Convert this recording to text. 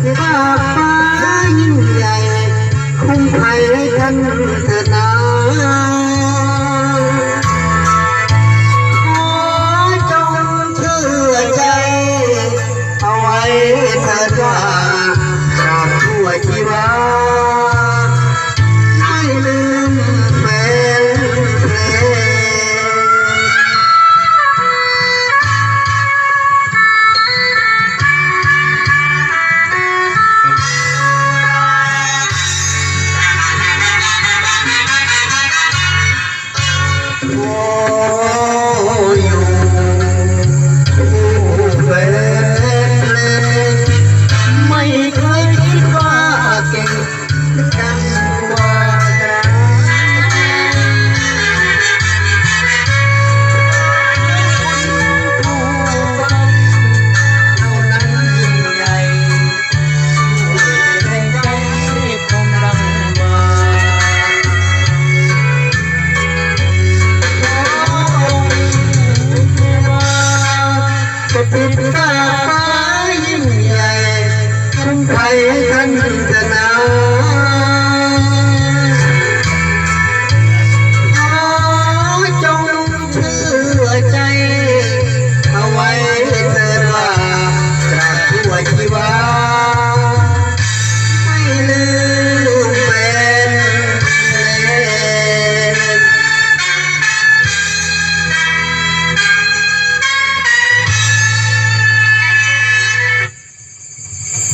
ตว่าฟ้ายิ่งใหญ่ คุ้มภัยให้ท่านเถิดนาจงเชื่อใจ เอาไว้เถิดว่าจากทั่วชีวา